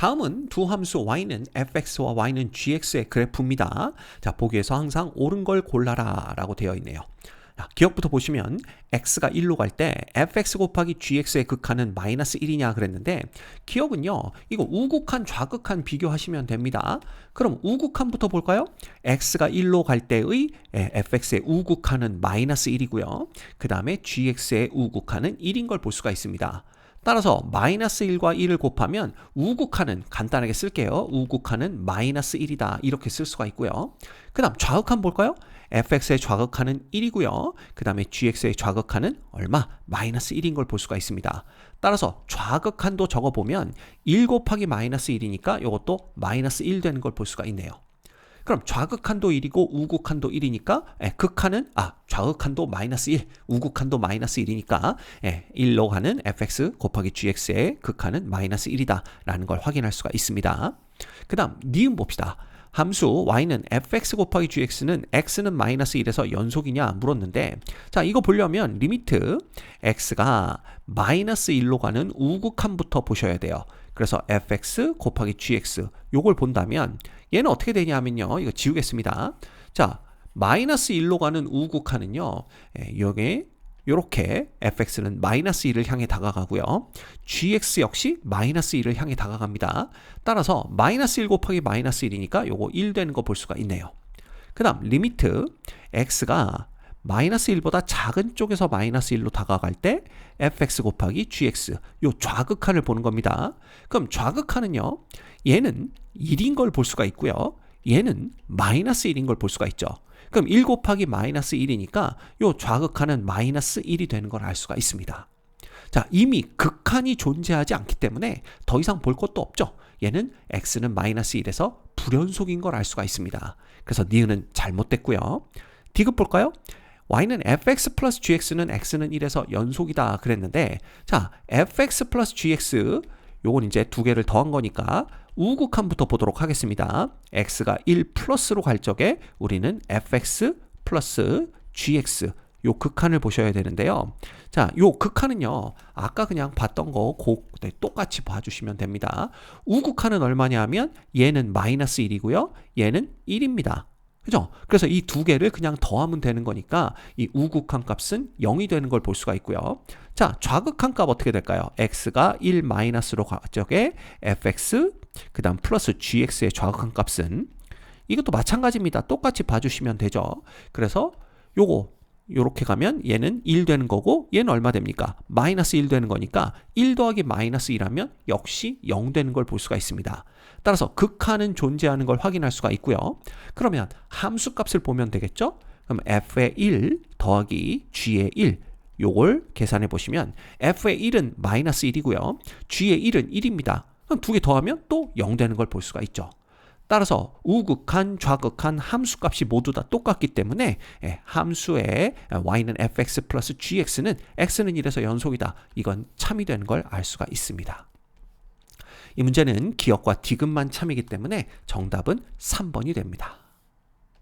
다음은 두 함수 y는 fx와 y는 gx의 그래프입니다. 자, 보기에서 항상 옳은 걸 골라라 라고 되어 있네요. 자, 기억부터 보시면 x가 1로 갈 때 fx 곱하기 gx의 극한은 마이너스 1이냐 그랬는데 기억은요 이거 우극한 좌극한 비교하시면 됩니다 그럼 우극한부터 볼까요 x가 1로 갈 때의 fx의 우극한은 마이너스 1이고요 그 다음에 gx의 우극한은 1인 걸 볼 수가 있습니다 따라서 마이너스 1과 1을 곱하면 우극한은 간단하게 쓸게요. 우극한은 마이너스 1이다. 이렇게 쓸 수가 있고요. 그 다음 좌극한 볼까요? fx의 좌극한은 1이고요. 그 다음에 gx의 좌극한은 얼마? 마이너스 1인 걸 볼 수가 있습니다. 따라서 좌극한도 적어보면 1 곱하기 마이너스 1이니까 이것도 마이너스 1 되는 걸 볼 수가 있네요. 그럼 좌극한도 1이고 우극한도 1이니까 예, 극한은 아 좌극한도 마이너스 1, 우극한도 마이너스 1이니까 예, 1로 가는 fx 곱하기 gx의 극한은 마이너스 1이다 라는 걸 확인할 수가 있습니다. 그 다음 니은 봅시다. 함수 y는 fx 곱하기 gx는 x는 마이너스 1에서 연속이냐 물었는데 자 이거 보려면 리미트 x가 마이너스 1로 가는 우극한부터 보셔야 돼요. 그래서 fx 곱하기 gx 요걸 본다면 얘는 어떻게 되냐면요. 이거 지우겠습니다. 자 마이너스 1로 가는 우극한은요. 여기 예, 이렇게 fx는 마이너스 1을 향해 다가가고요. gx 역시 마이너스 1을 향해 다가갑니다. 따라서 마이너스 1 곱하기 마이너스 1이니까 요거 1 되는 거 볼 수가 있네요. 그 다음 리미트 x가 마이너스 1보다 작은 쪽에서 마이너스 1로 다가갈 때 fx 곱하기 gx 요 좌극한을 보는 겁니다. 그럼 좌극한은요. 얘는 1인 걸 볼 수가 있고요. 얘는 마이너스 1인 걸 볼 수가 있죠. 그럼 1 곱하기 마이너스 1이니까 요 좌극한은 마이너스 1이 되는 걸 알 수가 있습니다. 자, 이미 극한이 존재하지 않기 때문에 더 이상 볼 것도 없죠. 얘는 x는 마이너스 1에서 불연속인 걸 알 수가 있습니다. 그래서 니은은 잘못됐고요. 디귿 볼까요? Y는 fx 플러스 gx는 x는 1에서 연속이다 그랬는데 자 fx 플러스 gx 요건 이제 두 개를 더한 거니까 우극한부터 보도록 하겠습니다. x가 1 플러스로 갈 적에 우리는 fx 플러스 gx 요 극한을 보셔야 되는데요. 자, 요 극한은요. 아까 그냥 봤던 거 고, 네, 똑같이 봐주시면 됩니다. 우극한은 얼마냐 하면 얘는 마이너스 1이고요. 얘는 1입니다. 그죠? 그래서 이 두 개를 그냥 더하면 되는 거니까 이 우극한 값은 0이 되는 걸 볼 수가 있고요. 자, 좌극한 값 어떻게 될까요? x가 1 마이너스로 가 적에 fx 그 다음 플러스 gx의 좌극한 값은 이것도 마찬가지입니다. 똑같이 봐주시면 되죠. 그래서 요거 요렇게 가면 얘는 1 되는 거고 얘는 얼마 됩니까? 마이너스 1 되는 거니까 1 더하기 마이너스 1하면 역시 0 되는 걸 볼 수가 있습니다. 따라서 극한은 존재하는 걸 확인할 수가 있고요. 그러면 함수 값을 보면 되겠죠? 그럼 f의 1 더하기 g의 1 요걸 계산해 보시면 f의 1은 마이너스 1이고요. g의 1은 1입니다. 그럼 두 개 더하면 또 0 되는 걸 볼 수가 있죠. 따라서 우극한, 좌극한 함수값이 모두 다 똑같기 때문에 예, 함수의 y는 fx 플러스 gx는 x는 1에서 연속이다. 이건 참이 되는 걸 알 수가 있습니다. 이 문제는 기억과 디귿만 참이기 때문에 정답은 3번이 됩니다.